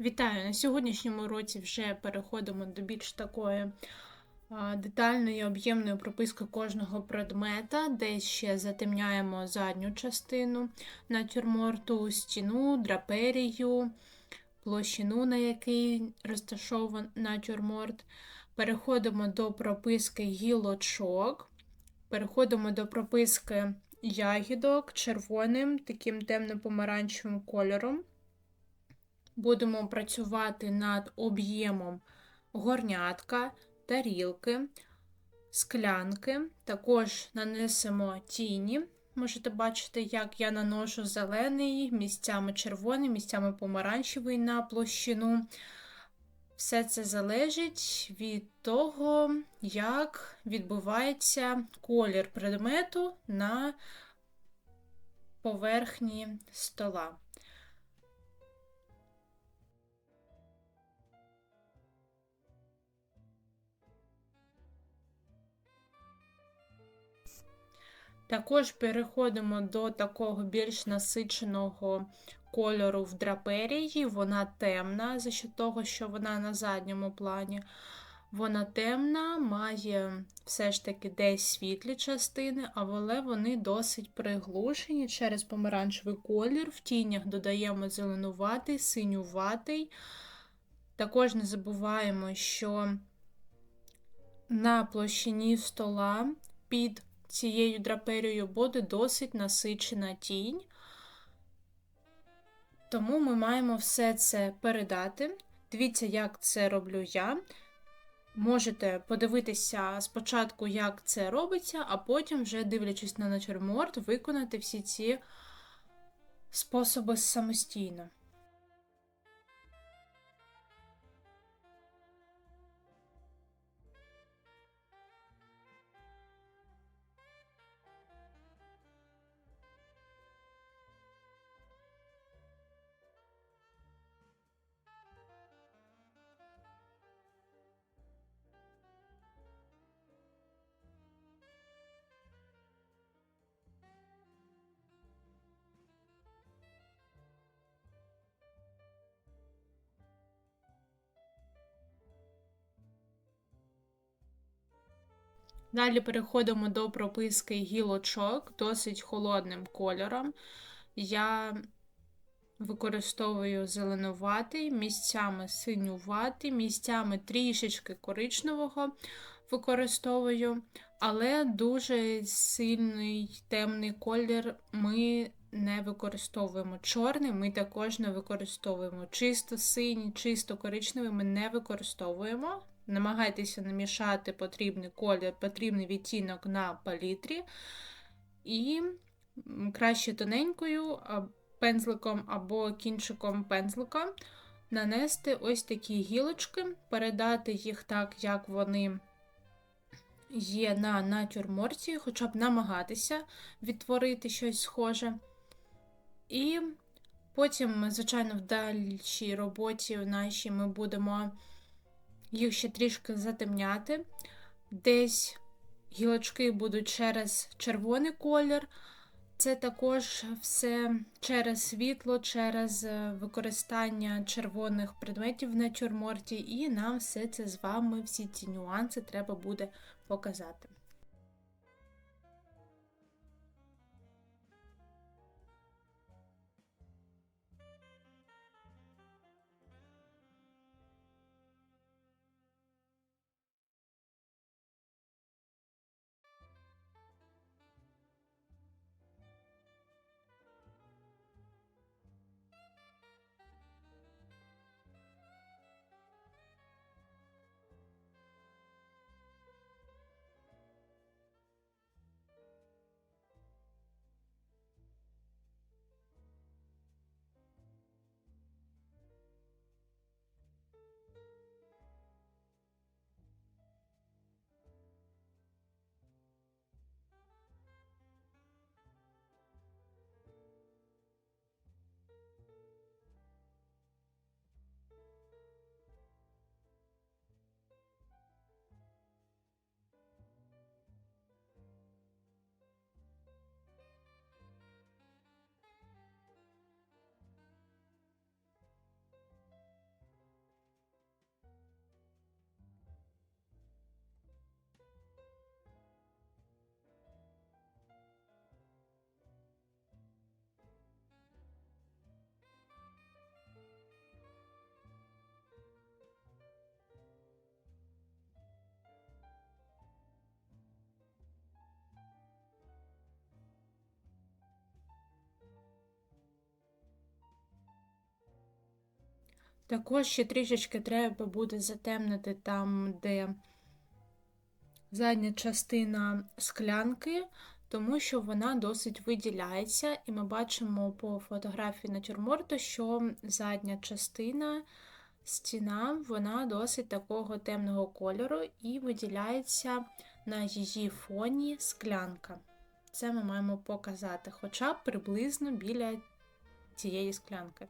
Вітаю! На сьогоднішньому уроці вже переходимо до більш такої детальної об'ємної прописки кожного предмета, де ще затемняємо задню частину натюрморту, стіну, драперію, площину, на якій розташований натюрморт. Переходимо до прописки гілочок, переходимо до прописки ягідок червоним, таким темно-помаранчевим кольором. Будемо працювати над об'ємом горнятка, тарілки, склянки. Також нанесемо тіні. Можете бачити, як я наношу зелений, місцями червоний, місцями помаранчевий на площину. Все це залежить від того, як відбувається колір предмету на поверхні стола. Також переходимо до такого більш насиченого кольору в драперії. Вона темна, за що того, що вона на задньому плані. Вона темна, має все ж таки десь світлі частини, але вони досить приглушені через помаранчевий колір. В тінях додаємо зеленуватий, синюватий. Також не забуваємо, що на площині стола під цією драперією буде досить насичена тінь, тому ми маємо все це передати. Дивіться, як це роблю я. Можете подивитися спочатку, як це робиться, а потім, вже дивлячись на натюрморт, виконати всі ці способи самостійно. Далі переходимо до прописки гілочок досить холодним кольором. Я використовую зеленуватий, місцями синюватий, місцями трішечки коричневого використовую, але дуже сильний темний колір ми не використовуємо. Чорний ми також не використовуємо. Чисто синій, чисто коричневий ми не використовуємо. Намагайтеся намішати потрібний колір, потрібний відтінок на палітрі. І краще тоненькою пензликом або кінчиком пензлика нанести ось такі гілочки, передати їх так, як вони є на натюрморті, хоча б намагатися відтворити щось схоже. І потім, звичайно, в дальшій роботі нашій ми будемо їх ще трішки затемняти. Десь гілочки будуть через червоний колір. Це також все через світло, через е, використання червоних предметів в натюрморті, і нам все це з вами, всі ці нюанси треба буде показати. Також ще трішечки треба буде затемнити там, де задня частина склянки, тому що вона досить виділяється, і ми бачимо по фотографії натюрморту, що задня частина стіна вона досить такого темного кольору і виділяється на її фоні склянка. Це ми маємо показати, хоча б приблизно біля цієї склянки.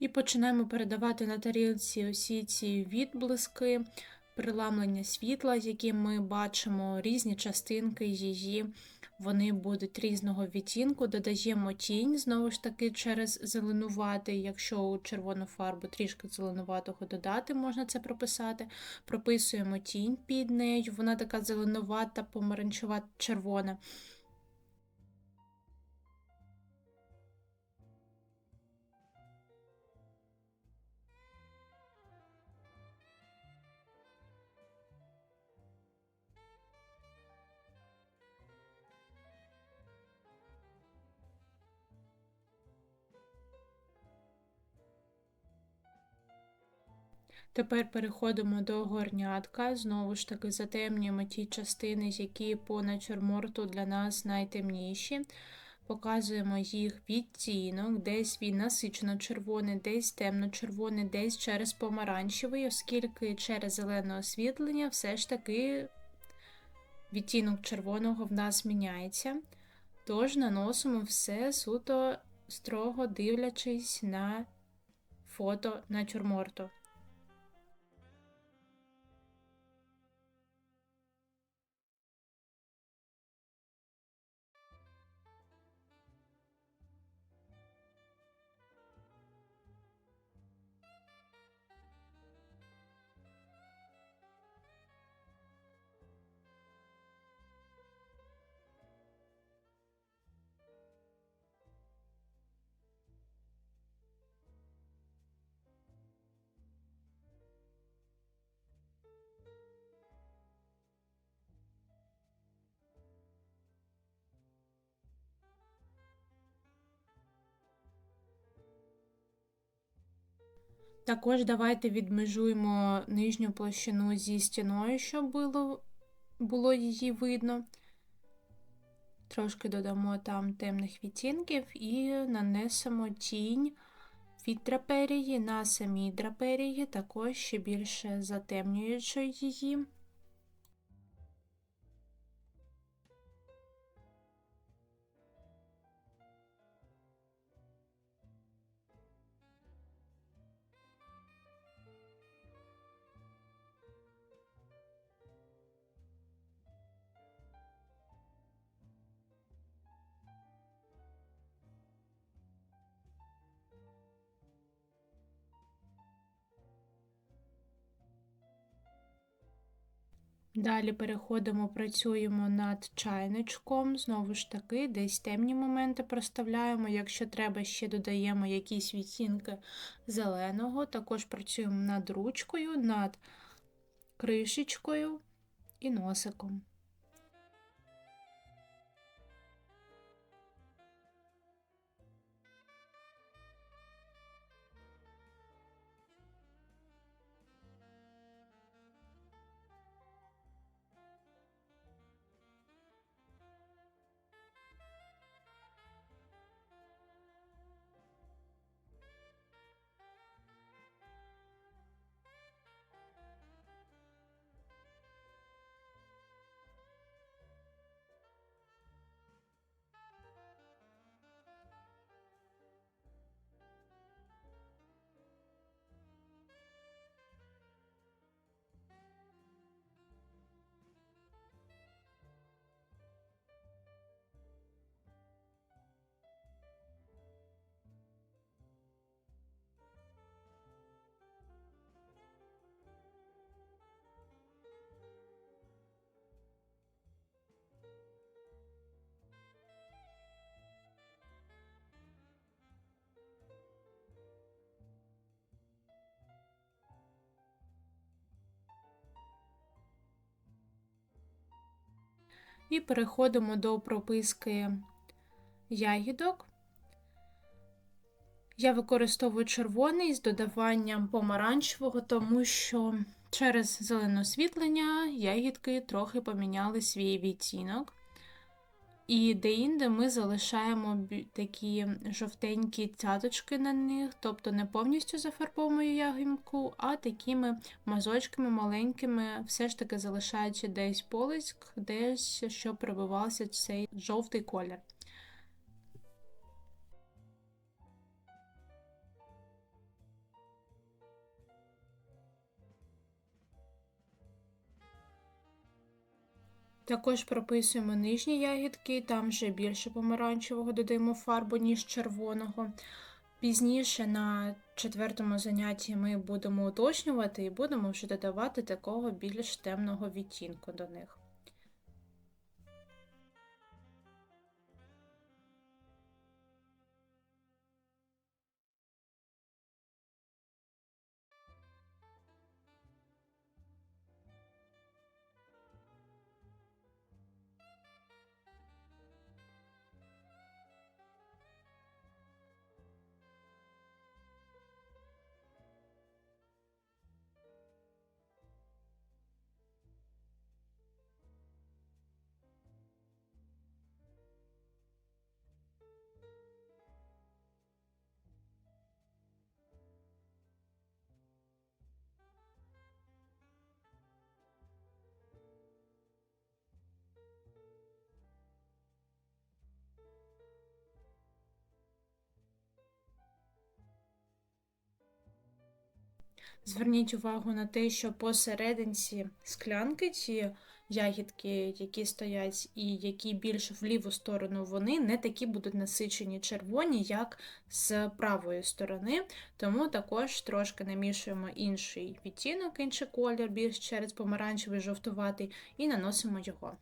І починаємо передавати на тарілці усі ці відблиски, приламлення світла, які ми бачимо, різні частинки її. Вони будуть різного відтінку, додаємо тінь, знову ж таки, через зеленуватий, якщо у червону фарбу трішки зеленуватого додати, можна це прописати. Прописуємо тінь під нею, вона така зеленувата, помаранчева червона. Тепер переходимо до горнятка. Знову ж таки, затемнюємо ті частини, які по натюрморту для нас найтемніші. Показуємо їх відтінок, десь він насичено червоний, десь темно-червоний, десь через помаранчевий, оскільки через зелене освітлення все ж таки відтінок червоного в нас міняється. Тож наносимо все суто строго дивлячись на фото натюрморту. Також давайте відмежуємо нижню площину зі стіною, щоб було було її видно. Трошки додамо там темних відтінків і нанесемо тінь від драперії на самій драперії, також ще більше затемнюючи її. Далі переходимо, працюємо над чайничком, знову ж таки, десь темні моменти проставляємо. Якщо треба, ще додаємо якісь відтінки зеленого, також працюємо над ручкою, над кришечкою і носиком. І переходимо до прописки ягідок. Я використовую червоний з додаванням помаранчевого, тому що через зелене освітлення ягідки трохи поміняли свій відтінок. І деінде ми залишаємо такі жовтенькі цяточки на них, тобто не повністю зафарбовуємо ягінку, а такими мазочками маленькими, все ж таки залишаючи десь полиск, десь що прибивався цей жовтий колір. Також прописуємо нижні ягідки, там вже більше помаранчевого додаємо фарбу, ніж червоного. Пізніше на четвертому занятті ми будемо уточнювати і будемо вже додавати такого більш темного відтінку до них. Зверніть увагу на те, що посерединці склянки ці ягідки, які стоять, і які більш в ліву сторону, вони не такі будуть насичені червоні, як з правої сторони. Тому також трошки намішуємо інший відтінок, інший колір, більш через помаранчевий жовтуватий, і наносимо його.